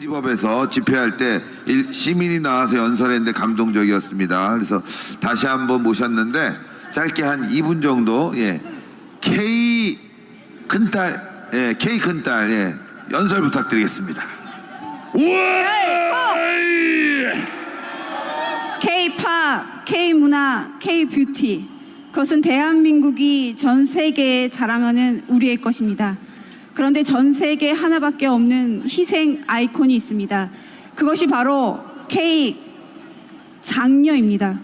지법에서 집회할 때 일- 시민이 나와서 연설했는데 감동적이었습니다. 그래서 다시 한번 모셨는데 짧게 한 2분 정도 예 K 큰딸 예 K 큰딸 예 연설 부탁드리겠습니다. K-팝, K-문화, K-뷰티. 그것은 대한민국이 전 세계에 자랑하는 우리의 것입니다. 그런데 전 세계에 하나밖에 없는 희생 아이콘이 있습니다. 그것이 바로 K 장녀입니다.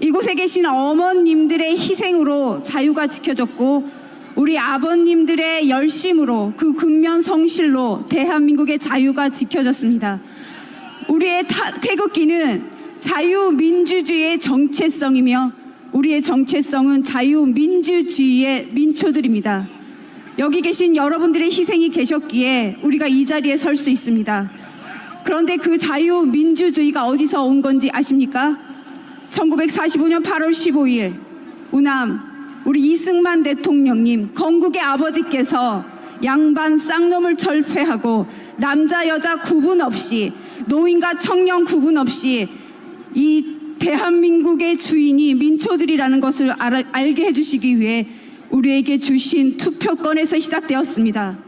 이곳에 계신 어머님들의 희생으로 자유가 지켜졌고 우리 아버님들의 열심으로 그 근면 성실로 대한민국의 자유가 지켜졌습니다. 우리의 타- 태극기는 자유민주주의의 정체성이며 우리의 정체성은 자유민주주의의 민초들입니다. 여기 계신 여러분들의 희생이 계셨기에 우리가 이 자리에 설 수 있습니다. 그런데 그 자유민주주의가 어디서 온 건지 아십니까? 1945년 8월 15일 우남 우리 이승만 대통령님 건국의 아버지께서 양반 쌍놈을 철폐하고 남자 여자 구분 없이 노인과 청년 구분 없이 이 대한민국의 주인이 민초들이라는 것을 알, 알게 해주시기 위해 우리에게 주신 투표권에서 시작되었습니다.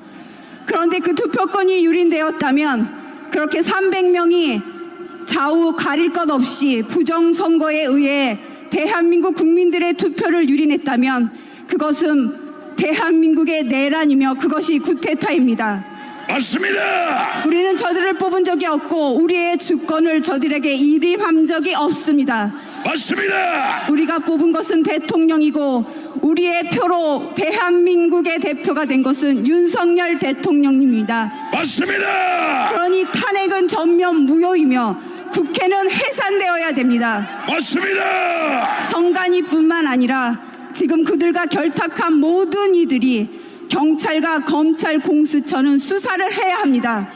그런데 그 투표권이 유린되었다면 그렇게 300명이 좌우 가릴 것 없이 부정선거에 의해 대한민국 국민들의 투표를 유린했다면 그것은 대한민국의 내란이며 그것이 구테타입니다. 맞습니다. 우리는 저들을 뽑은 적이 없고 우리의 주권을 저들에게 일임한 적이 없습니다. 맞습니다. 우리가 뽑은 것은 대통령이고 우리의 표로 대한민국의 대표가 된 것은 윤석열 대통령입니다. 맞습니다. 그러니 탄핵은 전면 무효이며 국회는 해산되어야 됩니다. 맞습니다. 성간이뿐만 아니라 지금 그들과 결탁한 모든 이들이 경찰과 검찰 공수처는 수사를 해야 합니다.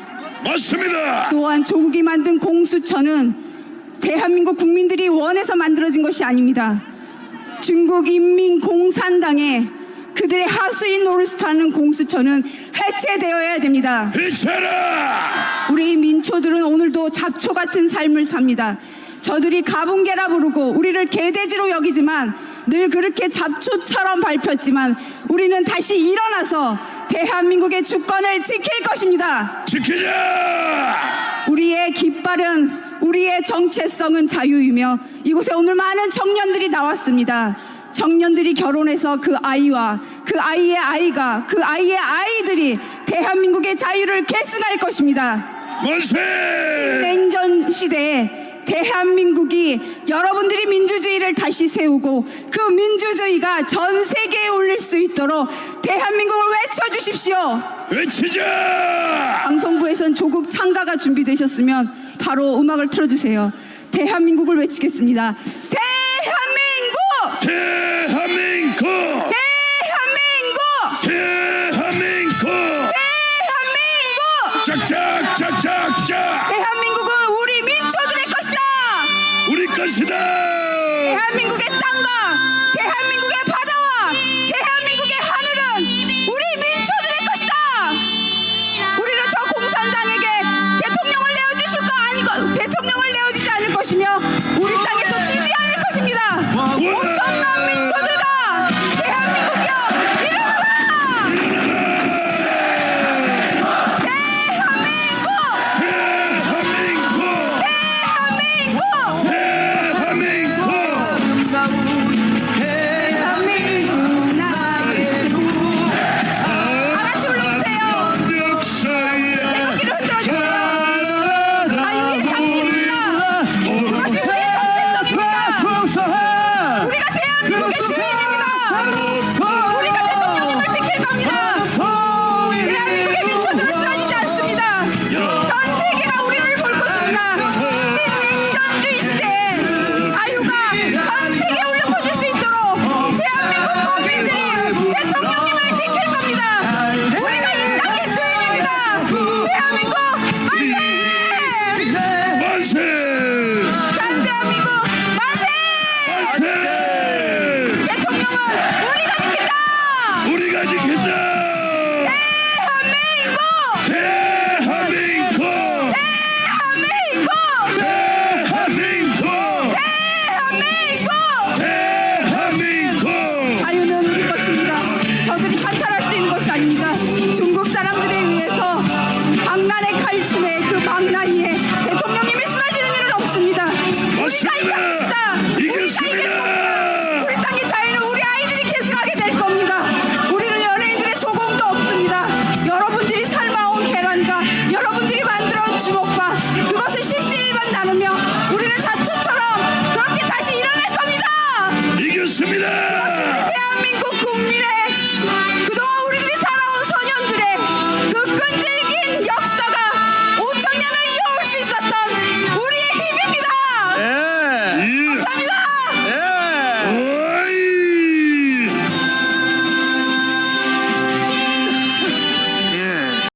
맞습니다. 또한 조국이 만든 공수처는 대한민국 국민들이 원해서 만들어진 것이 아닙니다. 중국 인민공산당의 그들의 하수인 노릇하는 공수처는 해체되어야 됩니다. 비춰라. 우리 민초들은 오늘도 잡초 같은 삶을 삽니다. 저들이 가분개라 부르고 우리를 개돼지로 여기지만 늘 그렇게 잡초처럼 밟혔지만 우리는 다시 일어나서 대한민국의 주권을 지킬 것입니다. 지키자. 우리의 깃발은 우리의 정체성은 자유이며 이곳에 오늘 많은 청년들이 나왔습니다. 청년들이 결혼해서 그 아이와 그 아이의 아이가 그 아이의 아이들이 대한민국의 자유를 계승할 것입니다. 만세. 냉전 시대에 대한민국이 여러분들이 민주주의를 다시 세우고 그 민주주의가 전 세계에 올릴 수 있도록 대한민국을 외쳐주십시오. 외치자. 방송부에선 조국 창가가 준비되셨으면 바로 음악을 틀어주세요. 대한민국을 외치겠습니다. 대 것이다. 대한민국의 땅과 대한민국의 바다와 대한민국의 하늘은 우리 민초들의 것이다! 우리는 저 공산당에게 이란의 칼침에 그 망나니에 대통령님이 쓰러지는 일은 없습니다. 우리가 이겼습니다. 이겼습니다. 우리 땅의 자유는 우리 아이들이 계승하게 될 겁니다. 우리는 연예인들의 소공도 없습니다. 여러분들이 삶아온 계란과 여러분들이 만들어온 주먹밥 그것을 십시일반 나누며 우리는 자초처럼 그렇게 다시 일어날 겁니다. 이겼습니다. 그것이 우리 대한민국 국민의